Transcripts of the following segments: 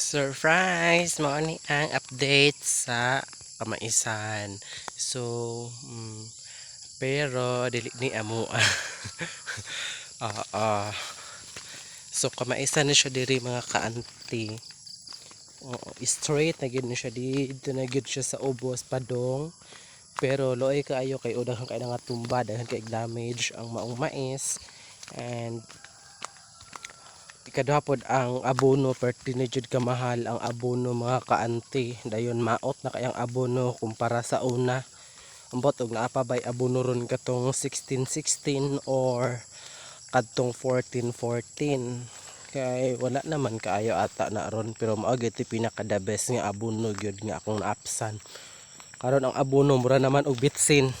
Surprise! Mo ni ang update sa kamaisan. So, mm, pero dili ni amo. Ah, ah. So kamaisan na siya diri mga kaanti. Oo, straight na gid na siya dito na gid siya sa ubos padong. Pero loay kaayo kay udang kay nga tumba daghan kay damage ang maong mais and ikaduha pod ang abono perti na jud ka mahal ang abono mga kaanti dayon maot na kayang abono kumpara sa una. Ambot og naa bay abono ron katong 1616 or kadtong 1414 kay wala naman kaayo ata na ron pero mao gyud ti pinaka the best nga abono gyud nga akong naapsan. Karon ang abono mura naman og bitsin.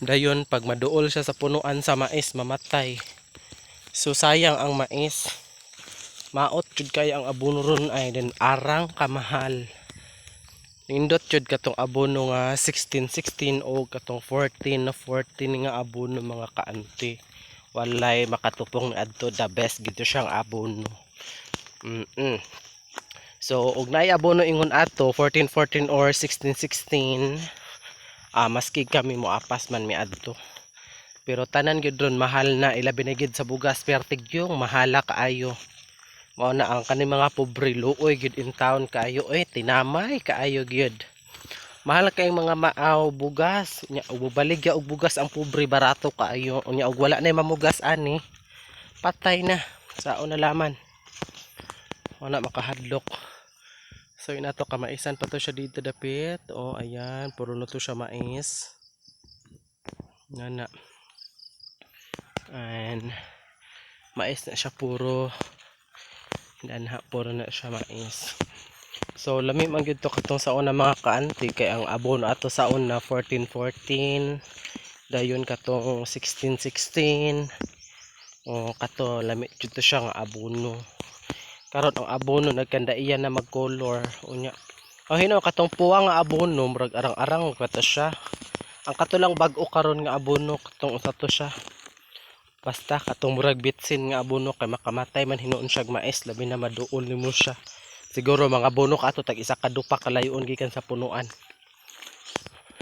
Dayon pag maduol siya sa punuan sa mais mamatay So sayang ang mais. Maot jud kay ang abono ron ay then arang kamahal. Nindot jud katong abono nga 1616 o katong 14 na 14 nga abono mga kaanti. Walay makatupong adto the best gito siyang abono. Mm, -mm. So og naay abono ingon ato 1414 or 1616 ah maski kami mo apas man mi adto. Pero tanan gyud ron mahal na ilabi na gyud sa bugas pertig yung mahala kaayo. Mao na ang kani mga pobre luoy gyud in town kaayo oy tinamay kaayo gyud. Mahal kay mga maaw bugas nya ug baligya og bugas ang pobre barato kaayo nya og wala na mamugas ani. Patay na sao na laman. Wala makahadlok. So ina to kamaisan pa to siya dito dapit. Oh ayan puro na to siya mais. Nga na. And mais na siya puro danha puro na siya mais. So lami man gyud to katong sa una mga kaanti kay ang abono ato sa una 1414 dayon katong 1616 o kato lami jud to siya nga abono. Karon ang abono nagkandaiya na mag-color unya. Oh hino katong puwa nga abono murag arang-arang kato siya. Ang katulang bag-o karon nga abono katong usa to siya. Basta katong murag bitsin nga abono kay makamatay man hinuon siya mais labi na maduol nimo siya. Siguro mga abono ka ato tag isa ka dupa kalayon gikan sa punuan.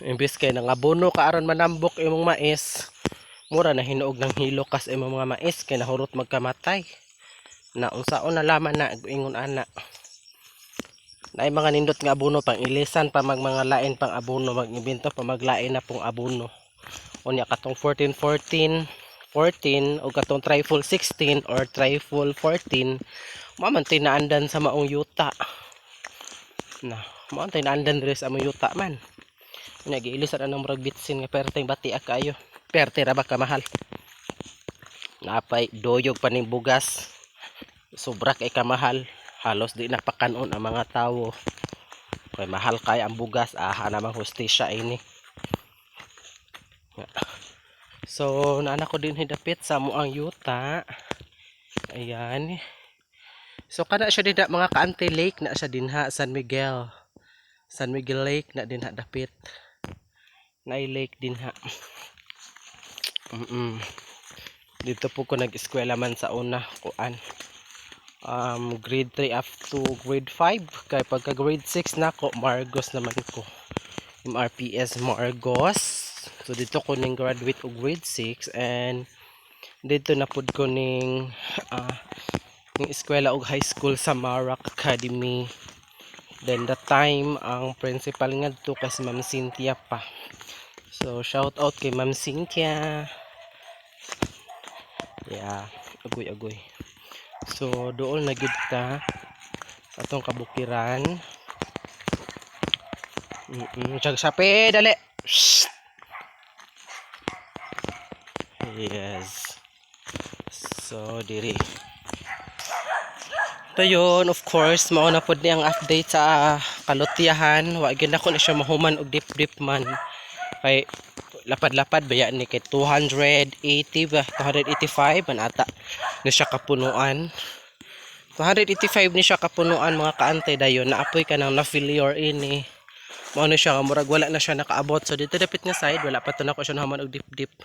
Imbis kay nang abono ka aron manambok imong mais, mura na hinuog ng hilo kas imong mga mais kay nahurot magkamatay. Na unsaon na laman na ingon ana. Naay mga nindot nga abono pang ilisan pa mag mga lain pang abono mag-imbento pa maglain na pong abono. Unya katong 1414 14 o katong trifle 16 or trifle 14 maman tinaandan sa maong yuta. Na maman tinaandan diri sa maong yuta man. Nya giilisan anong murag bitsin nga perteng bati kayo perte ra ba ka mahal? Napay doyog pa ning bugas. Sobra kay kamahal halos di napakanon ang mga tawo. Kay mahal kay ang bugas aha namang hustisya ini So, naana ko din hidapit sa muang yuta. Ayan. So, kana siya din mga kaante lake na siya dinha San Miguel. San Miguel Lake na dinha dapit. Na lake dinha. Mm -mm. Dito po ko nag-eskwela man sa una kuan. Um, grade 3 up to grade 5. Kaya pagka grade 6 na ko, Margos naman ko. MRPS Margos. So dito ko ning graduate og grade 6 and dito na pud ko ning uh, ning eskwela og high school sa Marak Academy. Then the time ang principal ngadto kay si Ma'am Cynthia pa. So shout out kay Ma'am Cynthia. Yeah, agoy agoy. So dool na gid ta atong kabukiran. Mm, -mm sapi dali. Shh. Yes. So, diri. Ito yun, of course, mauna po ni ang update sa kalutiyahan. Wa gyud ako na siya mahuman og dip-dip man. Kay lapad-lapad baya ni kay 280 ba 285 man ata ni siya kapunuan 285 ni siya kapunuan mga kaante dayon naapoy ka nang na failure ini mo ano siya murag wala na siya nakaabot so dito dapit nga side wala pa to na ko siya naman og dip dip